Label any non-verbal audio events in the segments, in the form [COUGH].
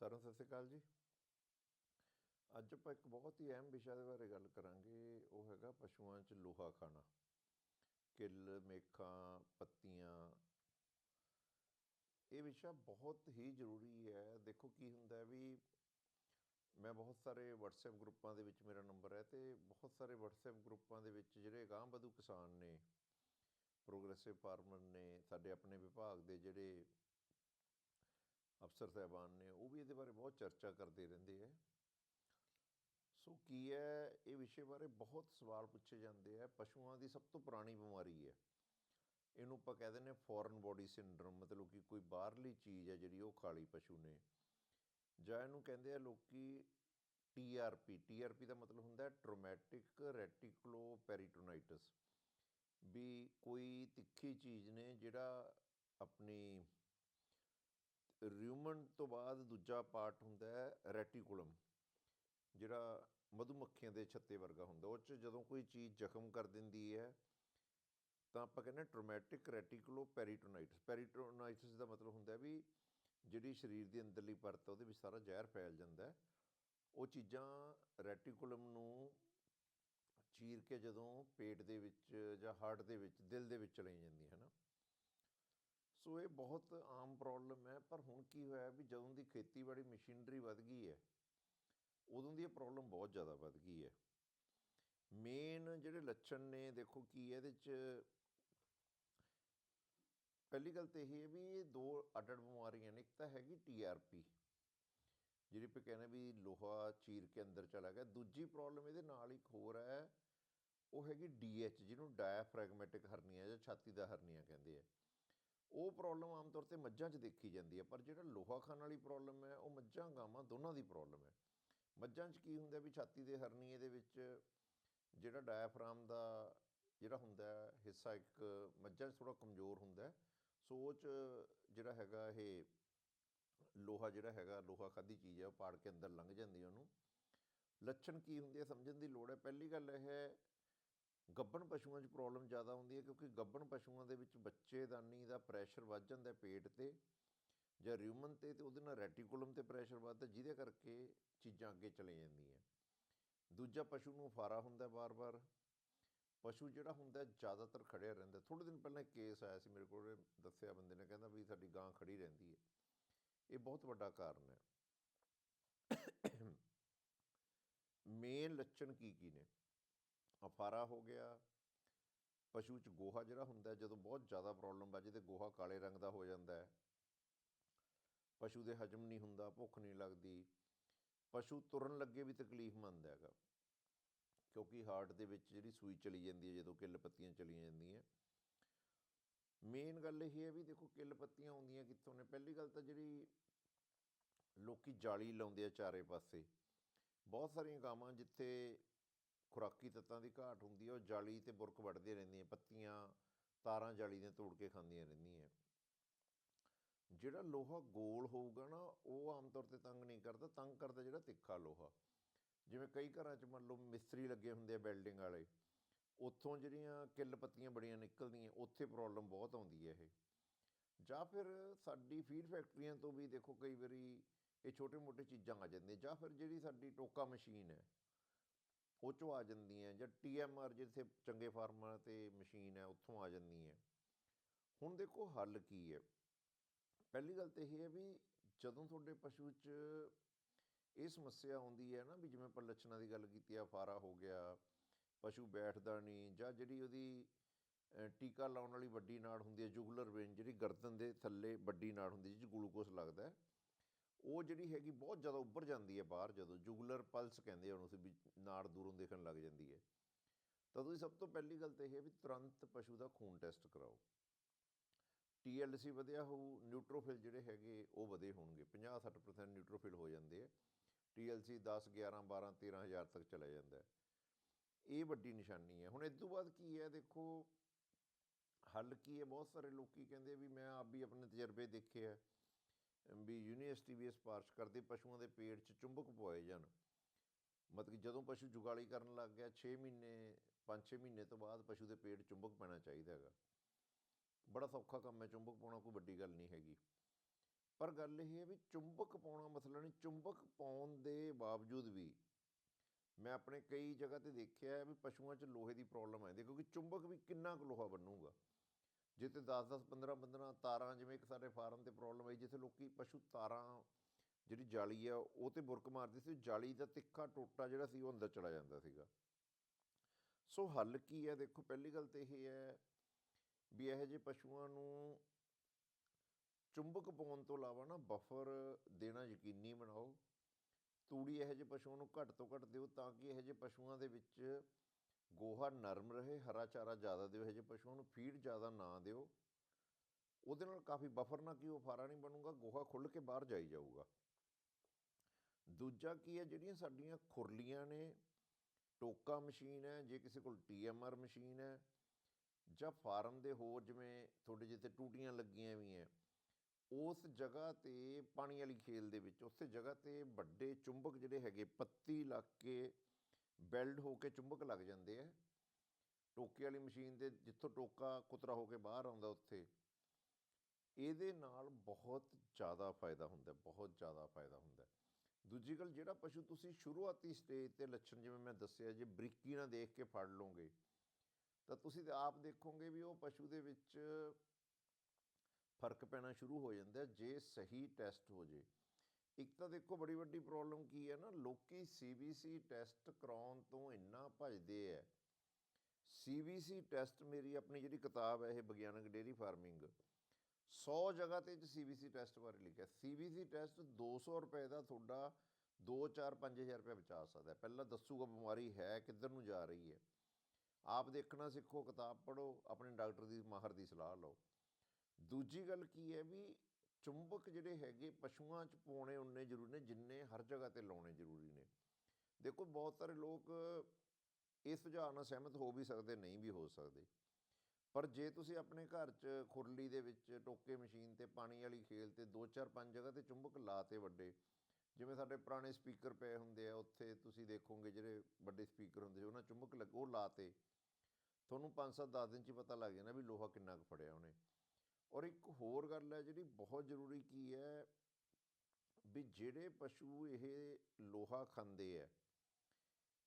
ਸਾਰਿਆਂ ਸਤਿ ਸ਼੍ਰੀ ਅਕਾਲ ਜੀ। ਅੱਜ ਆਪਾਂ ਇੱਕ ਬਹੁਤ ਹੀ ਅਹਿਮ ਵਿਸ਼ਾ ਦੇ ਬਾਰੇ ਗੱਲ ਕਰਾਂਗੇ, ਉਹ ਹੈਗਾ ਪਸ਼ੂਆਂ 'ਚ ਲੋਹਾ ਖਾਣਾ। ਕਿੱਲ, ਮੇਖਾਂ, ਪੱਤੀਆਂ। ਇਹ ਵਿਸ਼ਾ ਬਹੁਤ ਹੀ ਜ਼ਰੂਰੀ ਹੈ। ਦੇਖੋ ਕੀ ਹੁੰਦਾ ਵੀ ਮੈਂ ਬਹੁਤ ਸਾਰੇ WhatsApp ਗਰੁੱਪਾਂ ਦੇ ਵਿੱਚ ਮੇਰਾ ਨੰਬਰ ਹੈ ਤੇ ਬਹੁਤ ਸਾਰੇ WhatsApp ਗਰੁੱਪਾਂ ਦੇ ਵਿੱਚ ਜਿਹੜੇ ਅਗਾਂਹ-ਵਧੂ ਕਿਸਾਨ ਨੇ, ਪ੍ਰੋਗਰੈਸਿਵ ਫਾਰਮਰ ਨੇ, ਸਾਡੇ ਆਪਣੇ ਵਿਭਾਗ ਦੇ ਜਿਹੜੇ ਅਫਸਰ ਸਾਹਿਬਾਨ ਨੇ, ਉਹ ਵੀ ਇਹਦੇ ਬਾਰੇ ਬਹੁਤ ਚਰਚਾ ਕਰਦੇ ਰਹਿੰਦੇ ਹੈ ਸੋ ਕੀ ਹੈ, ਇਹ ਵਿਸ਼ੇ ਬਾਰੇ ਬਹੁਤ ਸਵਾਲ ਪੁੱਛੇ ਜਾਂਦੇ ਆ। ਪਸ਼ੂਆਂ ਦੀ ਸਭ ਤੋਂ ਪੁਰਾਣੀ ਬਿਮਾਰੀ ਹੈ। ਇਹਨੂੰ ਆਪਾਂ ਕਹਿ ਦਿੰਦੇ ਫੋਰਨ ਬੋਡੀ ਸਿੰਡਰਮ, ਮਤਲਬ ਕਿ ਕੋਈ ਬਾਹਰਲੀ ਚੀਜ਼ ਹੈ ਜਿਹੜੀ ਉਹ ਖਾਲੀ ਪਸ਼ੂ ਨੇ। ਜਾਂ ਇਹਨੂੰ ਕਹਿੰਦੇ ਆ ਲੋਕੀ ਟੀਆਰਪੀ ਟੀਆਰਪੀ ਦਾ ਮਤਲਬ ਹੁੰਦਾ ਹੈ ਟ੍ਰੋਮੈਟਿਕ ਰੈਟੀਕੁਲੋ ਵੀ ਕੋਈ ਤਿੱਖੀ ਚੀਜ਼ ਨੇ ਜਿਹੜਾ ਆਪਣੀ ਰਿਊਮਨ ਤੋਂ ਬਾਅਦ ਦੂਜਾ ਪਾਰਟ ਹੁੰਦਾ ਹੈ ਰੈਟੀਕੁਲਮ। ਜਿਹੜਾ ਮਧੂਮੱਖੀਆਂ ਦੇ ਛੱਤੇ ਵਰਗਾ ਹੁੰਦਾ ਉਹ 'ਚ ਜਦੋਂ ਕੋਈ ਚੀਜ਼ ਜ਼ਖਮ ਕਰ ਦਿੰਦੀ ਹੈ ਤਾਂ ਆਪਾਂ ਕਹਿੰਦੇ ਟ੍ਰੋਮੈਟਿਕ ਰੈਟੀਕੁਲੋ ਪੈਰੀਟੋਨਾਈਟਿਸ। ਪੈਰੀਟੋਨਾਈਟਿਸ ਦਾ ਮਤਲਬ ਹੁੰਦਾ ਵੀ ਜਿਹੜੀ ਸਰੀਰ ਦੀ ਅੰਦਰਲੀ ਪਰਤ ਆ, ਉਹਦੇ ਵਿੱਚ ਸਾਰਾ ਜ਼ਹਿਰ ਫੈਲ ਜਾਂਦਾ ਹੈ। ਉਹ ਚੀਜ਼ਾਂ ਰੈਟੀਕੁਲਮ ਨੂੰ ਚੀਰ ਕੇ ਜਦੋਂ ਪੇਟ ਦੇ ਵਿੱਚ ਜਾਂ ਹਾਰਟ ਦੇ ਵਿੱਚ ਦਿਲ ਦੇ ਵਿੱਚ ਚਲੇ ਜਾਂਦੀਆਂ ਨਾ ਸੋ ਇਹ ਬਹੁਤ ਆਮ ਪ੍ਰੋਬਲਮ ਹੈ, ਪਰ ਹੁਣ ਕੀ ਹੋਇਆ ਵੀ ਜਦੋਂ ਦੀ ਖੇਤੀਬਾੜੀ ਮਸ਼ੀਨਰੀ ਵੱਧ ਗਈ ਹੈ, ਉਦੋਂ ਦੀ ਇਹ ਪ੍ਰੋਬਲਮ ਬਹੁਤ ਜ਼ਿਆਦਾ ਵੱਧ ਗਈ ਹੈ। ਮੇਨ ਜਿਹੜੇ ਲੱਛਣ ਨੇ, ਦੇਖੋ ਕੀ ਹੈ, ਇਹਦੇ ਚ ਪਹਿਲੀ ਗੱਲ ਤੇ ਇਹ ਹੈ ਵੀ ਇਹ ਦੋ ਅੱਡ ਬਿਮਾਰੀਆਂ ਨੇ, ਇੱਕ ਤਾਂ ਹੈਗੀ ਟੀਆਰਪੀ ਜਿਹੜੀ ਪੇ ਕਹਿੰਦੇ ਵੀ ਲੋਹਾ ਚੀਰ ਕੇ ਅੰਦਰ ਚਲਾ ਗਿਆ। ਦੂਜੀ ਪ੍ਰੋਬਲਮ ਇਹਦੇ ਨਾਲ ਇੱਕ ਹੋਰ ਹੈ, ਉਹ ਹੈਗੀ ਡੀਐਚ ਜਿਹਨੂੰ ਡਾਇਫ੍ਰੈਗਮੈਟਿਕ ਹਰਨੀਆ ਜਾਂ ਛਾਤੀ ਦਾ ਹਰਨੀਆ ਕਹਿੰਦੇ ਆ। ਉਹ ਪ੍ਰੋਬਲਮ ਆਮ ਤੌਰ ਤੇ ਮੱਝਾਂ 'ਚ ਦੇਖੀ ਜਾਂਦੀ ਹੈ, ਪਰ ਜਿਹੜਾ ਲੋਹਾ ਖਾਣ ਵਾਲੀ ਪ੍ਰੋਬਲਮ ਹੈ, ਉਹ ਮੱਝਾਂ, ਗਾਵਾਂ ਦੋਨਾਂ ਦੀ ਪ੍ਰੋਬਲਮ ਹੈ। ਮੱਝਾਂ 'ਚ ਕੀ ਹੁੰਦਾ ਵੀ ਛਾਤੀ ਦੇ ਹਰਨੀਏ ਦੇ ਵਿੱਚ ਜਿਹੜਾ ਡਾਇਫਰਾਮ ਦਾ ਜਿਹੜਾ ਹੁੰਦਾ ਹਿੱਸਾ ਇੱਕ ਮੱਝਾਂ 'ਚ ਥੋੜਾ ਕਮਜ਼ੋਰ ਹੁੰਦਾ ਸੋਚ ਜਿਹੜਾ ਹੈਗਾ ਇਹ ਲੋਹਾ ਜਿਹੜਾ ਹੈਗਾ, ਲੋਹਾ ਖਾਦੀ ਚੀਜ਼ ਹੈ, ਉਹ ਪਾੜ ਕੇ ਅੰਦਰ ਲੰਘ ਜਾਂਦੀ ਹੈ ਉਹਨੂੰ। ਲੱਛਣ ਕੀ ਹੁੰਦੇ ਆ ਸਮਝਣ ਦੀ ਲੋੜ ਹੈ? ਪਹਿਲੀ ਗੱਲ ਇਹ ਹੈ ਗੱਬਣ ਪਸ਼ੂਆਂ 'ਚ ਪ੍ਰੋਬਲਮ ਜ਼ਿਆਦਾ ਹੁੰਦੀ ਹੈ ਕਿਉਂਕਿ ਗੱਬਣ ਪਸ਼ੂਆਂ ਦੇ ਵਿੱਚ ਬੱਚੇਦਾਨੀ ਦਾ ਪ੍ਰੈਸ਼ਰ ਵੱਧ ਜਾਂਦਾ ਪੇਟ ਤੇ ਜਾਂ ਰਿਊਮਨ ਤੇ ਤੇ ਉਹਦੇ ਨਾਲ ਰੈਟੀਕੂਲਮ ਤੇ ਪ੍ਰੈਸ਼ਰ ਵੱਧਦਾ, ਜਿਹਦੇ ਕਰਕੇ ਚੀਜ਼ਾਂ ਅੱਗੇ ਚਲੇ ਜਾਂਦੀਆਂ। ਦੂਜਾ ਪਸ਼ੂ ਨੂੰ ਫਾਰਾ ਹੁੰਦਾ ਬਾਰ-ਬਾਰ। ਪਸ਼ੂ ਜਿਹੜਾ ਹੁੰਦਾ ਜ਼ਿਆਦਾਤਰ ਖੜਿਆ ਰਹਿੰਦਾ। ਥੋੜੇ ਦਿਨ ਪਹਿਲਾਂ ਕੇਸ ਆਇਆ ਸੀ ਮੇਰੇ ਕੋਲ ਦੱਸਿਆ ਬੰਦੇ ਨੇ, ਕਹਿੰਦਾ ਵੀ ਸਾਡੀ ਗਾਂ ਖੜੀ ਰਹਿੰਦੀ ਹੈ। ਇਹ ਬਹੁਤ ਵੱਡਾ ਕਾਰਨ ਹੈ। [COUGHS] ਮੇਨ ਲੱਛਣ ਕੀ ਕੀ ਨੇ? ਅਫਾਰਾ ਹੋ ਗਿਆ। ਪਸ਼ੂ ਚ ਗੋਹਾ ਜਿਹੜਾ ਹੁੰਦਾ, ਜਦੋਂ ਬਹੁਤ ਜ਼ਿਆਦਾ ਪ੍ਰੋਬਲਮ ਆ ਜਿਹਦੇ ਗੋਹਾ ਕਾਲੇ ਰੰਗ ਦਾ ਹੋ ਜਾਂਦਾ ਹੈ। ਪਸ਼ੂ ਦੇ ਹਜਮ ਨਹੀਂ ਹੁੰਦਾ, ਭੁੱਖ ਨਹੀਂ ਲੱਗਦੀ। ਪਸ਼ੂ ਤੁਰਨ ਲੱਗੇ ਵੀ ਤਕਲੀਫ ਮੰਦ ਹੈਗਾ। ਕਿਉਂਕਿ ਹਾਰਟ ਦੇ ਵਿੱਚ ਜਿਹੜੀ ਸੂਈ ਚਲੀ ਜਾਂਦੀ ਹੈ, ਜਦੋਂ ਕਿੱਲ ਪੱਤੀਆਂ ਚਲੀਆਂ ਜਾਂਦੀਆਂ। ਮੇਨ ਗੱਲ ਇਹ ਹੈ ਵੀ ਦੇਖੋ, ਕਿੱਲ ਪੱਤੀਆਂ ਆਉਂਦੀਆਂ ਕਿੱਥੋਂ ਨੇ? ਪਹਿਲੀ ਗੱਲ ਤਾਂ ਜਿਹੜੀ ਲੋਕੀ ਜਾਲੀ ਲਾਉਂਦੇ ਆ ਚਾਰੇ ਪਾਸੇ। ਬਹੁਤ ਸਾਰੀਆਂ ਗਾਵਾਂ ਜਿੱਥੇ ਖੁਰਾਕੀ ਤੱਤਾਂ ਦੀ ਘਾਟ ਹੁੰਦੀ ਹੈ, ਉਹ ਜਾਲੀ ਤੇ ਬੁਰਕ ਵੱਢਦੇ ਰਹਿੰਦੀਆਂ, ਪੱਤੀਆਂ, ਤਾਰਾਂ ਜਾਲੀ ਦੀਆਂ ਤੋੜ ਕੇ ਖਾਂਦੀਆਂ ਰਹਿੰਦੀਆਂ। ਜਿਹੜਾ ਲੋਹਾ ਗੋਲ ਹੋਊਗਾ ਨਾ, ਉਹ ਆਮ ਤੌਰ ਤੇ ਤੰਗ ਨਹੀਂ ਕਰਦਾ, ਤੰਗ ਕਰਦਾ ਜਿਹੜਾ ਤਿੱਖਾ ਲੋਹਾ। ਜਿਵੇਂ ਕਈ ਘਰਾਂ 'ਚ ਮੰਨ ਲਓ ਮਿਸਤਰੀ ਲੱਗੇ ਹੁੰਦੇ ਆ ਬਿਲਡਿੰਗ ਵਾਲੇ, ਉੱਥੋਂ ਜਿਹੜੀਆਂ ਕਿੱਲ ਪੱਤੀਆਂ ਬੜੀਆਂ ਨਿਕਲਦੀਆਂ, ਉੱਥੇ ਪ੍ਰੋਬਲਮ ਬਹੁਤ ਆਉਂਦੀ ਹੈ ਇਹ। ਜਾਂ ਫਿਰ ਸਾਡੀ ਫੀਡ ਫੈਕਟਰੀਆਂ ਤੋਂ ਵੀ ਦੇਖੋ ਕਈ ਵਾਰੀ ਇਹ ਛੋਟੇ-ਮੋਟੇ ਚੀਜ਼ਾਂ ਆ ਜਾਂਦੀਆਂ, ਜਾਂ ਫਿਰ ਜਿਹੜੀ ਸਾਡੀ ਟੋਕਾ ਮਸ਼ੀਨ ਹੈ ਉਹ ਚੋਂ ਆ ਜਾਂਦੀਆਂ ਜਾਂ ਟੀਐਮਆਰ ਜਿੱਥੇ ਚੰਗੇ ਫਾਰਮਾਂ ਤੇ ਮਸ਼ੀਨ ਹੈ, ਉੱਥੋਂ ਆ ਜਾਂਦੀ ਹੈ। ਹੁਣ ਦੇਖੋ ਹੱਲ ਕੀ ਹੈ। ਪਹਿਲੀ ਗੱਲ ਤੇ ਇਹ ਹੈ ਵੀ ਜਦੋਂ ਤੁਹਾਡੇ ਪਸ਼ੂ 'ਚ ਇਹ ਸਮੱਸਿਆ ਆਉਂਦੀ ਹੈ ਨਾ ਵੀ ਜਿਵੇਂ ਆਪਾਂ ਲੱਛਣਾਂ ਦੀ ਗੱਲ ਕੀਤੀ ਆ, ਫਾਰਾ ਹੋ ਗਿਆ, ਪਸ਼ੂ ਬੈਠਦਾ ਨਹੀਂ ਜਾਂ ਜਿਹੜੀ ਉਹਦੀ ਟੀਕਾ ਲਾਉਣ ਵਾਲੀ ਵੱਡੀ ਨਾੜ ਹੁੰਦੀ ਹੈ, ਜੁਗੂਲਰ ਵੇਨ ਜਿਹੜੀ ਗਰਦਨ ਦੇ ਥੱਲੇ ਵੱਡੀ ਨਾੜ ਹੁੰਦੀ ਜਿਸ 'ਚ ਗਲੂਕੋਸ ਲੱਗਦਾ ਹੈ ਉਹ ਜਿਹੜੀ ਹੈਗੀ ਬਹੁਤ ਜ਼ਿਆਦਾ ਉੱਭਰ ਜਾਂਦੀ ਹੈ ਬਾਹਰ ਜਦੋਂ ਜੁਗੂਲਰ ਪਲਸ ਕਹਿੰਦੇ ਉਹਨੂੰ ਵੀ ਨਾੜ ਦੂਰੋਂ ਦੇਖਣ ਲੱਗ ਜਾਂਦੀ ਹੈ। ਤਾਂ ਤੁਸੀਂ ਸਭ ਤੋਂ ਪਹਿਲੀ ਗੱਲ ਤਾਂ ਇਹ ਹੈ ਵੀ ਤੁਰੰਤ ਪਸ਼ੂ ਦਾ ਖੂਨ ਟੈਸਟ ਕਰਾਓ। TLC ਵਧਿਆ ਹੋਊ ਨਿਊਟ੍ਰੋਫਿਲ ਜਿਹੜੇ ਹੈਗੇ ਉਹ ਵਧੇ ਹੋਣਗੇ 50-60% ਨਿਊਟ੍ਰੋਫਿਲ ਹੋ ਜਾਂਦੇ ਆ। TLC 10 11 12 13000 ਤੱਕ ਚਲਾ ਜਾਂਦਾ ਇਹ ਵੱਡੀ ਨਿਸ਼ਾਨੀ ਹੈ। ਹੁਣ ਇਸ ਤੋਂ ਬਾਅਦ ਕੀ ਹੈ? ਦੇਖੋ, ਹੱਲ ਕੀ ਹੈ? ਬਹੁਤ ਸਾਰੇ ਲੋਕੀ ਕਹਿੰਦੇ ਵੀ ਮੈਂ ਆਪ ਵੀ ਆਪਣੇ ਤਜਰਬੇ ਦੇਖੇ ਆ। ਵੀ ਯੂਨੀਵਰਸਿਟੀ ਵੀ ਸਪਾਰਸ਼ ਕਰਦੇ ਪਸ਼ੂਆਂ ਦੇ ਪੇਟ 'ਚ ਚੁੰਬਕ ਪਵਾਏ ਜਾਣ। ਮਤਲਬ ਕਿ ਜਦੋਂ ਪਸ਼ੂ ਜੁਗਾਲੀ ਕਰਨ ਲੱਗ ਗਿਆ 6 ਮਹੀਨੇ 5-6 ਮਹੀਨੇ ਤੋਂ ਬਾਅਦ ਪਸ਼ੂ ਦੇ ਪੇਟ ਚੁੰਬਕ ਪੈਣਾ ਚਾਹੀਦਾ ਹੈਗਾ। ਬੜਾ ਸੌਖਾ ਕੰਮ ਹੈ, ਚੁੰਬਕ ਪਾਉਣਾ ਕੋਈ ਵੱਡੀ ਗੱਲ ਨਹੀਂ ਹੈਗੀ। ਪਰ ਗੱਲ ਇਹ ਹੈ ਵੀ ਚੁੰਬਕ ਪਾਉਣਾ ਮਸਲਾ ਨਹੀਂ, ਚੁੰਬਕ ਪਾਉਣ ਦੇ ਬਾਵਜੂਦ ਵੀ ਮੈਂ ਆਪਣੇ ਕਈ ਜਗ੍ਹਾ ਤੇ ਦੇਖਿਆ ਹੈ ਵੀ ਪਸ਼ੂਆਂ 'ਚ ਲੋਹੇ ਦੀ ਪ੍ਰੋਬਲਮ ਆਉਂਦੀ ਹੈ, ਕਿਉਂਕਿ ਚੁੰਬਕ ਵੀ ਕਿੰਨਾ ਕੁ ਲੋਹਾ ਬਣੂਗਾ ਜਿੱਥੇ 10-10 15-15 ਤਾਰਾਂ ਜਿਵੇਂ ਇੱਕ ਸਾਡੇ ਫਾਰਮ ਤੇ ਪ੍ਰੋਬਲਮ ਆਈ, ਜਿੱਥੇ ਲੋਕੀ ਪਸ਼ੂ ਤਾਰਾਂ ਜਿਹੜੀ ਜਾਲੀ ਆ, ਉਹ ਤੇ ਬੁਰਕ ਮਾਰਦੀ ਸੀ, ਜਾਲੀ ਦਾ ਤਿੱਖਾ ਟੋਟਾ ਜਿਹੜਾ ਸੀ, ਉਹ ਅੰਦਰ ਚਲਾ ਜਾਂਦਾ ਸੀਗਾ। ਸੋ ਹੱਲ ਕੀ ਹੈ? ਦੇਖੋ, ਪਹਿਲੀ ਗੱਲ ਤੇ ਇਹ ਹੈ ਵੀ ਇਹੋ ਜਿਹੇ ਪਸ਼ੂਆਂ ਨੂੰ ਚੁੰਬਕ ਪਾਉਣ ਤੋਂ ਇਲਾਵਾ ਨਾ ਬਫਰ ਦੇਣਾ ਯਕੀਨੀ ਬਣਾਓ। ਤੂੜੀ ਇਹੋ ਜਿਹੇ ਪਸ਼ੂਆਂ ਨੂੰ ਘੱਟ ਤੋਂ ਘੱਟ ਦਿਓ ਤਾਂ ਕਿ ਇਹੋ ਜਿਹੇ ਪਸ਼ੂਆਂ ਦੇ ਵਿੱਚ ਗੋਹਾ ਨਰਮ ਰਹੇ, ਹਰਾ ਚਾਰਾ ਜ਼ਿਆਦਾ ਦਿਓ, ਇਹੋ ਜਿਹੇ ਪਸ਼ੂਆਂ ਨੂੰ ਫੀਡ ਜ਼ਿਆਦਾ ਨਾ ਦਿਓ। ਉਹਦੇ ਨਾਲ ਕਾਫੀ ਬਫਰ ਨਾ ਕੀ ਉਹ ਫਾਰਾ ਨਹੀਂ ਬਣੂਗਾ, ਗੋਹਾ ਖੁੱਲ ਕੇ ਬਾਹਰ ਜਾਈ ਜਾਊਗਾ। ਦੂਜਾ ਕੀ ਹੈ, ਜਿਹੜੀਆਂ ਸਾਡੀਆਂ ਖੁਰਲੀਆਂ ਨੇ, ਟੋਕਾ ਮਸ਼ੀਨ ਹੈ, ਜੇ ਕਿਸੇ ਕੋਲ ਟੀਐਮਆਰ ਮਸ਼ੀਨ ਹੈ, ਜਾਂ ਫਾਰਮ ਦੇ ਹੋਰ ਜਿਵੇਂ ਤੁਹਾਡੇ ਜਿੱਥੇ ਟੂਟੀਆਂ ਲੱਗੀਆਂ ਵੀ ਹੈ ਉਸ ਜਗ੍ਹਾ ਤੇ ਪਾਣੀ ਵਾਲੀ ਖੇਲ ਦੇ ਵਿੱਚ, ਉਸੇ ਜਗ੍ਹਾ ਤੇ ਵੱਡੇ ਚੁੰਬਕ ਜਿਹੜੇ ਹੈਗੇ, ਪੱਤੀ ਲੱਗ ਕੇ ਬੈਲਡ ਹੋ ਕੇ ਚੁੰਬਕ ਲੱਗ ਜਾਂਦੇ ਆ। ਟੋਕੇ ਵਾਲੀ ਮਸ਼ੀਨ ਦੇ ਜਿੱਥੋਂ ਟੋਕਾ ਕੁਤਰਾ ਹੋ ਕੇ ਬਾਹਰ ਆਉਂਦਾ ਉੱਥੇ, ਇਹਦੇ ਨਾਲ ਬਹੁਤ ਜ਼ਿਆਦਾ ਫਾਇਦਾ ਹੁੰਦਾ, ਬਹੁਤ ਜ਼ਿਆਦਾ ਫਾਇਦਾ ਹੁੰਦਾ। ਦੂਜੀ ਗੱਲ, ਜਿਹੜਾ ਪਸ਼ੂ ਤੁਸੀਂ ਸ਼ੁਰੂਆਤੀ ਸਟੇਜ ਤੇ ਲੱਛਣ, ਜਿਵੇਂ ਮੈਂ ਦੱਸਿਆ, ਜੇ ਬਰੀਕੀ ਨਾਲ ਦੇਖ ਕੇ ਫੜ ਲਓਗੇ, ਤਾਂ ਤੁਸੀਂ ਤੇ ਆਪ ਦੇਖੋਗੇ ਵੀ ਉਹ ਪਸ਼ੂ ਦੇ ਵਿੱਚ ਫ਼ਰਕ ਪੈਣਾ ਸ਼ੁਰੂ ਹੋ ਜਾਂਦਾ, ਜੇ ਸਹੀ ਟੈਸਟ ਹੋ ਜੇ। ਇੱਕ ਤਾਂ ਦੇਖੋ ਬੜੀ ਵੱਡੀ ਪ੍ਰੋਬਲਮ ਕੀ ਹੈ ਨਾ, ਲੋਕੀ ਸੀਬੀਸੀ ਟੈਸਟ ਕਰਾਉਣ ਤੋਂ ਇੰਨਾ ਭਜਦੇ ਐ। ਸੀਬੀਸੀ ਟੈਸਟ ਮੇਰੀ ਆਪਣੀ ਜਿਹੜੀ ਕਿਤਾਬ ਹੈ ਇਹ ਵਿਗਿਆਨਕ ਡੇਰੀ ਫਾਰਮਿੰਗ 100 ਜਗ੍ਹਾ ਤੇ ਸੀਬੀਸੀ ਟੈਸਟ ਬਾਰੇ ਲਿਖਿਆ। ਸੀਬੀਸੀ ਟੈਸਟ 200 ਰੁਪਏ ਦਾ ਤੁਹਾਡਾ 2 4 5000 ਰੁਪਏ ਬਚਾ ਸਕਦਾ। ਪਹਿਲਾਂ ਦੱਸੂਗਾ ਬਿਮਾਰੀ ਹੈ, ਕਿੱਧਰ ਨੂੰ ਜਾ ਰਹੀ ਹੈ ਆਪ ਦੇਖਣਾ ਸਿੱਖੋ, ਕਿਤਾਬ ਪੜ੍ਹੋ, ਆਪਣੇ ਡਾਕਟਰ ਦੀ, ਮਾਹਰ ਦੀ ਸਲਾਹ ਲਓ। ਦੂਜੀ ਗੱਲ ਕੀ ਹੈ ਵੀ ਚੁੰਬਕ ਜਿਹੜੇ ਹੈਗੇ, ਪਸ਼ੂਆਂ 'ਚ ਪਾਉਣੇ ਉਨੇ ਜ਼ਰੂਰੀ ਨੇ, ਜਿੰਨੇ ਹਰ ਜਗ੍ਹਾ ਤੇ ਲਾਉਣੇ ਜ਼ਰੂਰੀ ਨੇ। ਦੇਖੋ, ਬਹੁਤ ਸਾਰੇ ਲੋਕ ਇਸ ਸੁਝਾਅ ਨਾਲ ਸਹਿਮਤ ਹੋ ਵੀ ਸਕਦੇ, ਨਹੀਂ ਵੀ ਹੋ ਸਕਦੇ। ਪਰ ਜੇ ਤੁਸੀਂ ਆਪਣੇ ਘਰ 'ਚ ਖੁਰਲੀ ਦੇ ਵਿੱਚ ਟੋਕੇ ਮਸ਼ੀਨ ਤੇ ਪਾਣੀ ਵਾਲੀ ਖੇਲ ਤੇ 2-4-5 ਜਗ੍ਹਾ ਤੇ ਚੁੰਬਕ ਲਾਤੇ ਵੱਡੇ, ਜਿਵੇਂ ਸਾਡੇ ਪੁਰਾਣੇ ਸਪੀਕਰ ਪਏ ਹੁੰਦੇ ਆ, ਉੱਥੇ ਤੁਸੀਂ ਦੇਖੋਗੇ ਜਿਹੜੇ ਵੱਡੇ ਸਪੀਕਰ ਹੁੰਦੇ ਉਹਨਾਂ ਚੁੰਬਕ ਲੱਗ, ਉਹ ਲਾਤੇ ਤੁਹਾਨੂੰ 5-7 10 ਦਿਨ 'ਚ ਪਤਾ ਲੱਗ ਜਾਣਾ ਵੀ ਲੋਹਾ ਕਿੰਨਾ ਕੁ ਫੜਿਆ ਉਹਨੇ। ਔਰ ਇੱਕ ਹੋਰ ਗੱਲ ਹੈ ਜਿਹੜੀ ਬਹੁਤ ਜ਼ਰੂਰੀ ਕੀ ਹੈ ਵੀ ਜਿਹੜੇ ਪਸ਼ੂ ਇਹ ਲੋਹਾ ਖਾਂਦੇ ਆ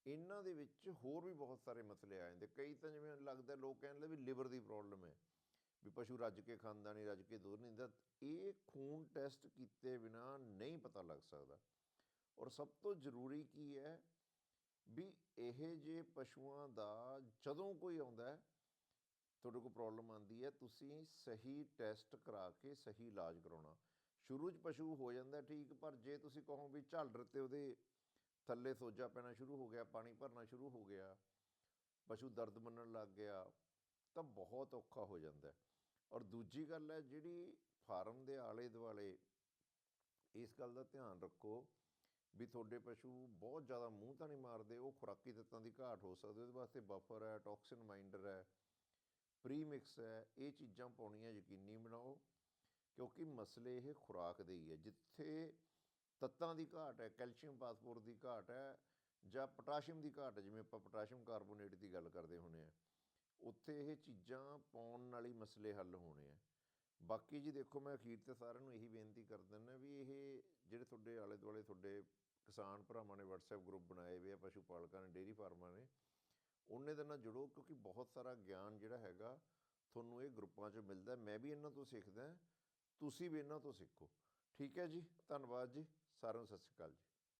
ਇਹਨਾਂ ਦੇ ਵਿੱਚ ਹੋਰ ਵੀ ਬਹੁਤ ਸਾਰੇ ਮਸਲੇ ਆ ਜਾਂਦੇ। ਕਈ ਤਾਂ ਜਿਵੇਂ ਲੱਗਦਾ ਲੋਕ ਕਹਿੰਦੇ ਵੀ ਲਿਵਰ ਦੀ ਪ੍ਰੋਬਲਮ ਹੈ, ਵੀ ਪਸ਼ੂ ਰੱਜ ਕੇ ਖਾਂਦਾ ਨਹੀਂ, ਰੱਜ ਕੇ ਦੂਰ ਨਹੀਂ ਦਿੰਦਾ। ਇਹ ਖੂਨ ਟੈਸਟ ਕੀਤੇ ਬਿਨਾ ਨਹੀਂ ਪਤਾ ਲੱਗ ਸਕਦਾ। ਔਰ ਸਭ ਤੋਂ ਜ਼ਰੂਰੀ ਕੀ ਹੈ ਵੀ ਇਹ ਜੇ ਪਸ਼ੂਆਂ ਦਾ ਜਦੋਂ ਕੋਈ ਆਉਂਦਾ ਤੁਹਾਡੇ ਕੋਲ ਪ੍ਰੋਬਲਮ ਆਂਦੀ ਹੈ, ਤੁਸੀਂ ਸਹੀ ਟੈਸਟ ਕਰਾ ਕੇ ਸਹੀ ਇਲਾਜ ਕਰਾਉਣਾ। ਸ਼ੁਰੂ 'ਚ ਪਸ਼ੂ ਹੋ ਜਾਂਦਾ ਠੀਕ, ਪਰ ਜੇ ਤੁਸੀਂ ਕਹੋ ਵੀ ਝਾਲਰ ਤੇ ਉਹਦੇ ਥੱਲੇ ਸੋਜਾ ਪੈਣਾ ਸ਼ੁਰੂ ਹੋ ਗਿਆ, ਪਾਣੀ ਭਰਨਾ ਸ਼ੁਰੂ ਹੋ ਗਿਆ, ਪਸ਼ੂ ਦਰਦ ਮੰਨਣ ਲੱਗ ਗਿਆ, ਤਾਂ ਬਹੁਤ ਔਖਾ ਹੋ ਜਾਂਦਾ ਔਰ ਦੂਜੀ ਗੱਲ ਹੈ, ਜਿਹੜੀ ਫਾਰਮ ਦੇ ਆਲੇ ਦੁਆਲੇ ਇਸ ਗੱਲ ਦਾ ਧਿਆਨ ਰੱਖੋ ਵੀ ਤੁਹਾਡੇ ਪਸ਼ੂ ਬਹੁਤ ਜ਼ਿਆਦਾ ਮੂੰਹ ਤਾਂ ਨਹੀਂ ਮਾਰਦੇ, ਉਹ ਖੁਰਾਕੀ ਤੱਤਾਂ ਦੀ ਘਾਟ ਹੋ ਸਕਦੀ ਉਹਦੇ ਵਾਸਤੇ ਬਫਰ ਹੈ ਟੌਕਸਿਨ ਮਾਈਂਡਰ ਹੈ ਪ੍ਰੀਮਿਕਸ ਹੈ, ਇਹ ਚੀਜ਼ਾਂ ਪਾਉਣੀਆਂ ਯਕੀਨੀ ਬਣਾਓ, ਕਿਉਂਕਿ ਮਸਲੇ ਇਹ ਖੁਰਾਕ ਦੇ ਹੀ ਹੈ। ਜਿੱਥੇ ਤੱਤਾਂ ਦੀ ਘਾਟ ਹੈ, ਕੈਲਸ਼ੀਅਮ ਫਾਸਫੋਰਸ ਦੀ ਘਾਟ ਹੈ ਜਾਂ ਪੋਟਾਸ਼ੀਅਮ ਦੀ ਘਾਟ ਜਿਵੇਂ ਆਪਾਂ ਪੋਟਾਸ਼ੀਅਮ ਕਾਰਬੋਨੇਟ ਦੀ ਗੱਲ ਕਰਦੇ ਹੁੰਦੇ ਆ ਉੱਥੇ ਇਹ ਚੀਜ਼ਾਂ ਪਾਉਣ ਨਾਲ ਹੀ ਮਸਲੇ ਹੱਲ ਹੋਣੇ ਆ। ਬਾਕੀ ਜੀ ਦੇਖੋ, ਮੈਂ ਅਖੀਰ ਤੇ ਸਾਰਿਆਂ ਨੂੰ ਇਹੀ ਬੇਨਤੀ ਕਰ ਦਿੰਦਾ ਵੀ ਇਹ ਜਿਹੜੇ ਤੁਹਾਡੇ ਆਲੇ ਦੁਆਲੇ ਤੁਹਾਡੇ ਕਿਸਾਨ ਭਰਾਵਾਂ ਨੇ WhatsApp ਗਰੁੱਪ ਬਣਾਏ ਹੋਏ ਆ, ਪਸ਼ੂ ਪਾਲਕਾਂ ਨੇ ਡੇਅਰੀ ਫਾਰਮਾਂ ਨੇ ਉਹਨੇ ਦੇ ਨਾਲ ਜੁੜੋ, ਕਿਉਂਕਿ ਬਹੁਤ ਸਾਰਾ ਗਿਆਨ ਜਿਹੜਾ ਹੈਗਾ ਤੁਹਾਨੂੰ ਇਹ ਗਰੁੱਪਾਂ 'ਚ ਮਿਲਦਾ ਮੈਂ ਵੀ ਇਹਨਾਂ ਤੋਂ ਸਿੱਖਦਾ ਤੁਸੀਂ ਵੀ ਇਹਨਾਂ ਤੋਂ ਸਿੱਖੋ। ਠੀਕ ਹੈ ਜੀ? ਧੰਨਵਾਦ ਜੀ। ਸਾਰਿਆਂ ਨੂੰ ਸਤਿ ਸ਼੍ਰੀ ਅਕਾਲ ਜੀ।